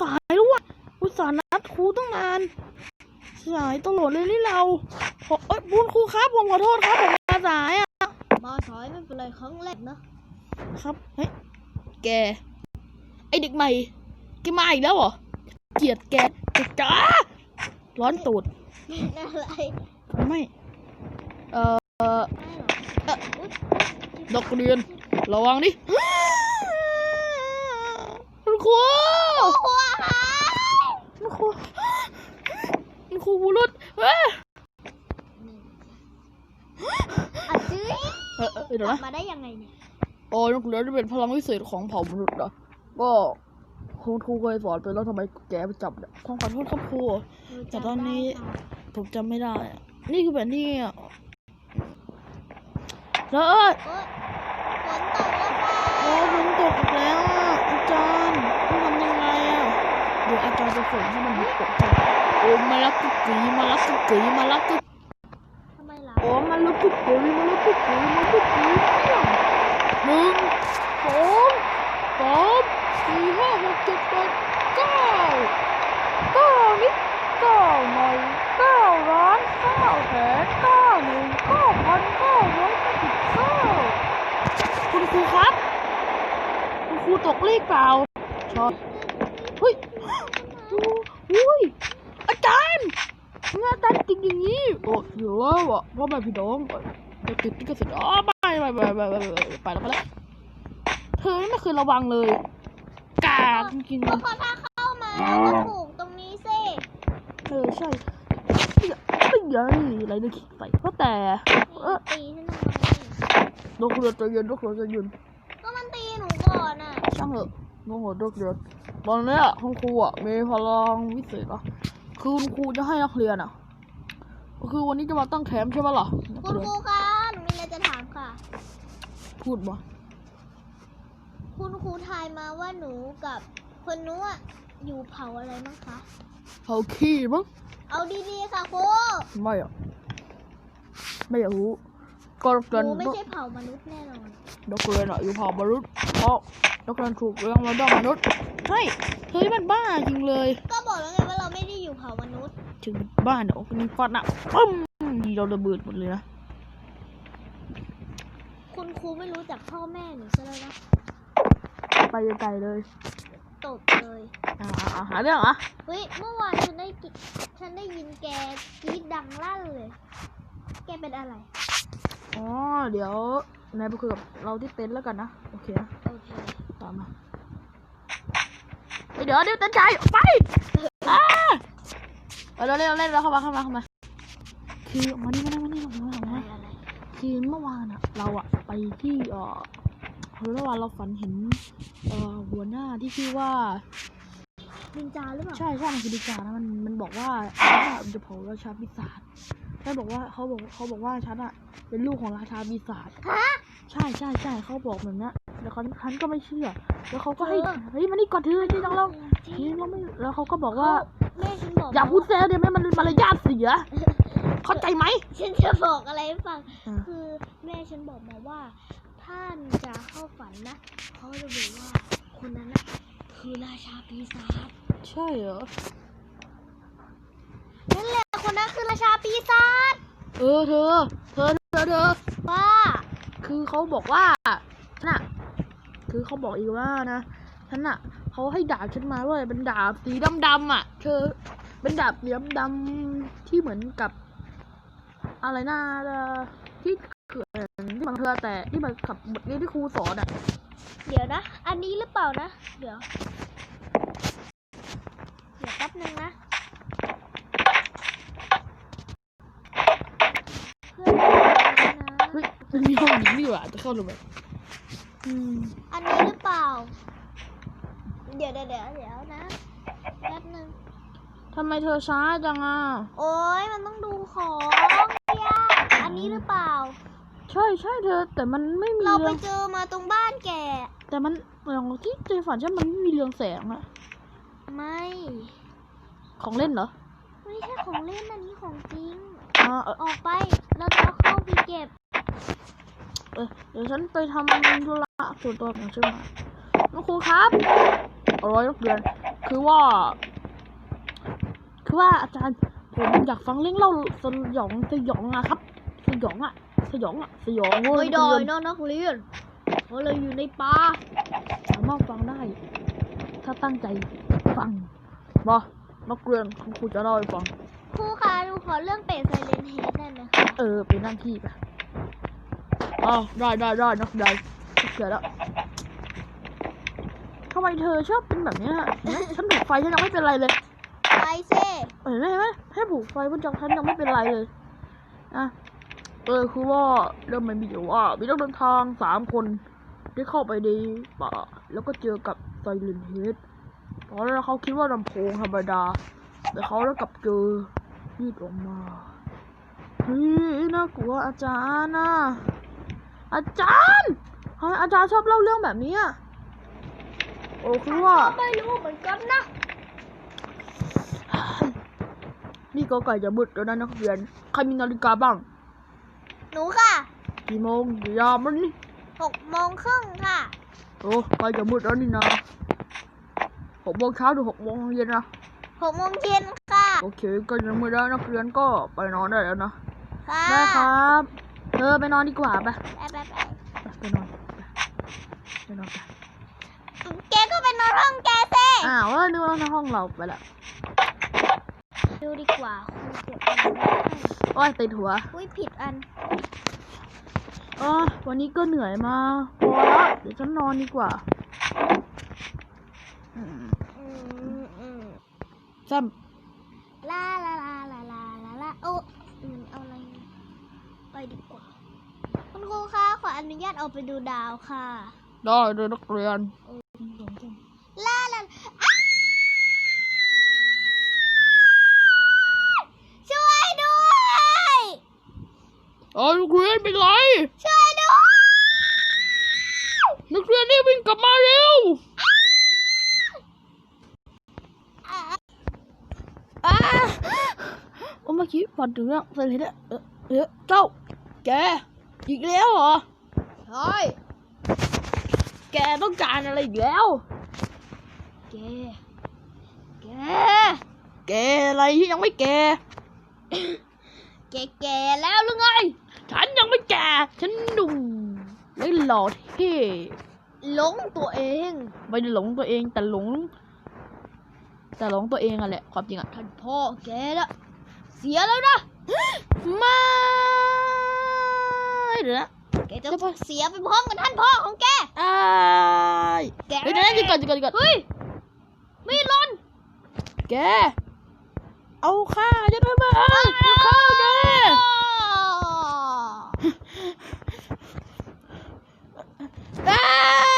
สายแล้ววะอุตส่าห์นัดครูตั้งนานสายตลอดเลยนี่เราขอเอ้ยบุญครูครับผมขอโทษครับผมมาสายอะมาสายไม่เป็นไรครั้งแรกนะครับเฮ้ยแกไอเด็กใหม่แกมาอีกแล้วเหรอเกลียดแกจะจ้าร้อนตูดเป็นอะไรไม่เอ่อได้เหรอเอ่ออุ๊ยดอกเรียนระวังดิคุณครู ครูหาย คุณครู คุณครูบุรุษเอ้ยอัดจื้อเออเออเดี๋ยวนะ มาได้ยังไงเนี่ยโอ๋อนักเรียนที่เป็นพลังวิเศษของเผ่ามนุษย์เหรอก็คุณครูเคยสอนไปแล้วทำไมแกไปจับเนี่ยต้องขอโทษครับครูแต่ตอนนี้ผมจำไม่ได้อะนี่คือแผนที่อะแล้วเอ้ยฝนตกแล้วค่ะโอ้ฝนตกอีกแล้วอะอาจารย์ต้องทำยังไงอะเดี๋ยวอาจารย์จะฝนให้มันหยุดตกไป โอ้มาลักกุกกีมาลักกุกกีมาลักกุกทำไมล่ะโอ้มาลักกุกกีมาลักกุกกีมาลักกุกกีเปี้ยหนึ่งสองสามสี่ห้าหกเจ็ดแปดเก้าเก้านิดเก้าหน่อยเก้าล้านเก้าแสนเก้าหนึ่งเก้าพันเก้าร้อยเก้าสิบเก้าคุณครูครับ คุณครูตกเลขเปล่าชอบเฮ้ยดูอุ้ย อาจารย์ทำไมอาจารย์ ติดอย่างนี้ โอ้ยแล้วอะพ่อแม่พี่น้องจะติดที่กระสุนอ๋อไม่ไม่ไม่ไม่ไม่ไปแล้วไปแล้วเธอไม่เคยระวังเลย กากจริงๆเลก็ยพอถ้าเข้ามาแล้วก็ถูกตรงนี้สิเออใช่ไม่อยากไม่อะไรเลยคิดใส่เพราะแต่ เออ ตีฉันทำไมนกเรือใจเย็นนกเรือใจเย็นก็มันตีหนูก่อนอะช่างเถอะนกเรือใจเย็นตอนเนี้ยคุณครูอะมีพลังวิเศษอะคือคุณครูจะให้นักเรียนอะ คือวันนี้จะมาตั้งแคมป์ใช่ไหมล่ะนักคุณเรียนครูคะหนูมีอะไรจะถามค่ะ พูดมาคุณครูทายมาว่าหนูกับคนนู้นอะอยู่เผ่าอะไรมั้งคะเขาขี้มั้ง เอาดีๆค่ะครูไม่อะไม่อยากรู้ก็นักหเรียนนูไม่ใช่เผ่ามนุษย์แน่นอนนักเรียนอะอยู่เผ่ามนุษย์เพราะนักเรียนถูกเลี้ยงมาด้วยมนุษย์ใช่เฮ้ยมันบ้าจริงเลย ก็บอกแล้วไงว่าเราไม่ได้อยู่เผ่ามนุษย์ ถึงบ้านเนาะนี่ฟันอะปึ้มทีเราระเบิดหมดเลยนะ คุณครูไม่รู้จักพ่อแม่หนูซะแล้วนะ ไปไกลๆเลยตบเลยอ่าอ่าหาเรื่องเหรอะเฮ้ยเมื่อวานฉันได้กิฉันได้ยินแกกรีดดังลั่นเลย แกเป็นอะไร อ๋อ เดี๋ยวนายไปคุยกับเราที่เต็นท์แล้วกันนะ โอเคนะโอเคตามมาเฮ้ยเดี๋ยวเดี๋ยวเต็นท์ใจออกไป อ่าเอาเร็วเร็วเร็วเร็วเข้ามาเข้ามาเข้ามา คือมานี่มานี่มานี่มานี่มาอะไรนี่อะไรคือเมื่อวานอะเราอะไปที่เออเมื่อวานเราฝันเห็นเอ่อหัวหน้าที่ชื่อว่านินจาหรือเปล่าใช่ใช่มันคือดิจานะมันมันบอกว่าฉันอะจะเผาราชาปีศาจฉันบอกว่าเขาบอกเขาบอกว่าฉันอะเป็นลูกของราชาปีศาจฮะใช่ใช่ใช่เขาบอกแบบนั้น แล้วเขาฉันก็ไม่เชื่อ แล้วเขาก็ให้ เฮ้ยมานี่ก่อนเธอที่จังเราจริทีงเราไม่ แล้วเขาก็บอกว่า แม่ฉันบอกอย่าพูดแซ่เดี๋ยวแม่มันมารยาทเสีย เข้าใจไหม ฉันจะบอกอะไรให้ฟังอ่าคือแม่ฉันบอกมาว่าถ้านินจาเข้าฝันนะ เขาจะบอกว่าคนนั้นนะคือราชาปีศาจ ใช่เหรอ นั่นแหละคนนั้นคือราชาปีศาจ เออเธอ เธอเธอเธอว่า คือเขาบอกว่าน่ะ คือเขาบอกอีกว่านะฉันน่ะเขาให้ดาบฉันมาด้วยเป็นดาบสีดำๆอะเธอเป็นดาบสีดำๆที่เหมือนกับ อะไรนะเอ่อที่เขื่อนที่บางเธอแต่ที่มันกับบทเรียนที่ครูสอนอะ เดี๋ยวนะ อันนี้หรือเปล่านะ เดี๋ยว เดี๋ยวแป๊บนึงนะเพื่อนนะเฮ้ยมันมีห้องนี้ดีกว่าจะเข้าลงไปอืม อันนี้หรือเปล่าเดี๋ยวเดี๋ยวเดี๋ยวเดี๋ยวนะแป๊บนึงทำไมเธอช้าจังอะ โอ้ยมันต้องดูของยากอันนี้หรือเปล่า ใช่ใช่เธอ แต่มันไม่มีเราไปเรืองเจอมาตรงบ้านแก แต่มันอย่างที่เจฝันฉันมันไม่มีเรืองแสงอะไม่ ของเล่นเหรอ ไม่ใช่ของเล่นอันนี้ของจริงอ่าเออออกไป เราจะเอาเข้าไปเก็บ เออเดี๋ยวฉันไปทำธุระส่วนตัวของฉันมาน้องครูครับเอาไว้นักเรียนคือว่า คือว่าอาจารย์ผมอยากฟังเรื่องเล่าสยองสยองอะครับ สยองอะสยองอะสยองเว้ไม่ยได้นักเรียนนะนักเรียนเพราะเราอยู่ในป่าสามารถฟังได้ ถ้าตั้งใจฟังมานักเรียนคุณครูจะเล่าให้ฟังครูคะหนูขอเรื่องเป็ดไซเลนเฮดได้ไหมคะเออเป็นหน้าที่ไป อ้าวได้ได้ได้นักใดเสียแล้วทำไมเธอชอบเป็นแบบเนี้ยเห็นไหมฉันถูกไฟฉันยังไม่เป็นไรเลยไปเซ่เห็นไหมเห็นไหมแค่ผูกไฟบนจอฉันยังไม่เป็นไรเลยอะเออคือว่าเรื่องมันมีอยู่ว่ามีนักเดินทางสามคนได้เข้าไปในป่าแล้วก็เจอกับไซเลนเฮดตอนแรกเขาคิดว่าลำโพงธรรมดา แต่เขาได้กลับเจอยืดออกมาเฮ้ยน่ากลัวอาจารย์นะ อาจารย์ทำไมอาจารย์ชอบเล่าเรื่องแบบนี้อะโอ้คือว่าก็ไม่รู้เหมือนกันนะ นี่ก็ใกล้จะมืดแล้วนะนักเรียน ใครมีนาฬิกาบ้าง หนูค่ะ กี่โมงกี่ยามแล้วนี่หกโมงครึ่งค่ะ โอ้ใกล้จะมืดแล้วนี่นะหกโมงเช้าหรือหกโมงเย็นนะหกโมงเย็นค่ะ โอเคใก็จะมืดแล้วนักเรียนก็ไปนอนได้แล้วนะ ค่ะ ได้ครับ เธอไปนอนดีกว่าปไปไปไปไปไปนอนไปนอนไปแกก็ไปนอนห้องแกเซ่อ้าวเออนึกว่าในห้องเราไปละดูดีกว่าคูเก็บอันโอ้ยติดหัวอุ้ยผิดอันเออวันนี้ก็เหนื่อยมาพอละเดี๋ยวฉันนอนดีกว่าอืมอืมอืมซ้ลาลาลาลาลาลาลาโอ้อืมเอาอะไรไป ดีกว่า คุณครูคะขออนุญาตออกไปดูดาวค่ะำได้เลยนักเรียนลาลาอ้าช่วยด้วยเออนักเรียนเป็นไร ช่วยด้วยนักเรียนนี่วิ่งกลับมาเร็วอะอ้าโอ้เมื่อกี้ฝันถึงเรื่องเซเลนเออเออเจ้า แก อีกแล้วเหรอใช่แกต้องการอะไรอีกแล้ว แก แก แกอะไรที่ยังไม่แก แกแก่แล้วหรือไง ฉันยังไม่แก่ฉันหนุ่มและหล่อเท่หลงตัวเอง ไม่ได้หลงตัวเองแต่หลง แต่หลงตัวเองอะแหละความจริงอะท่านพ่อแกละเสียแล้วนะ ยเดี๋ยวนะแกจะเสียไปพร้อมกับท่านพ่อของแกอ้ยแกเดี๋ยนะหดก่อนหยุดก่อนหยุดก่อนเฮ้ยไม่หล่นแก เอาข้าจะได้ไหมเอาข้าแกอ้า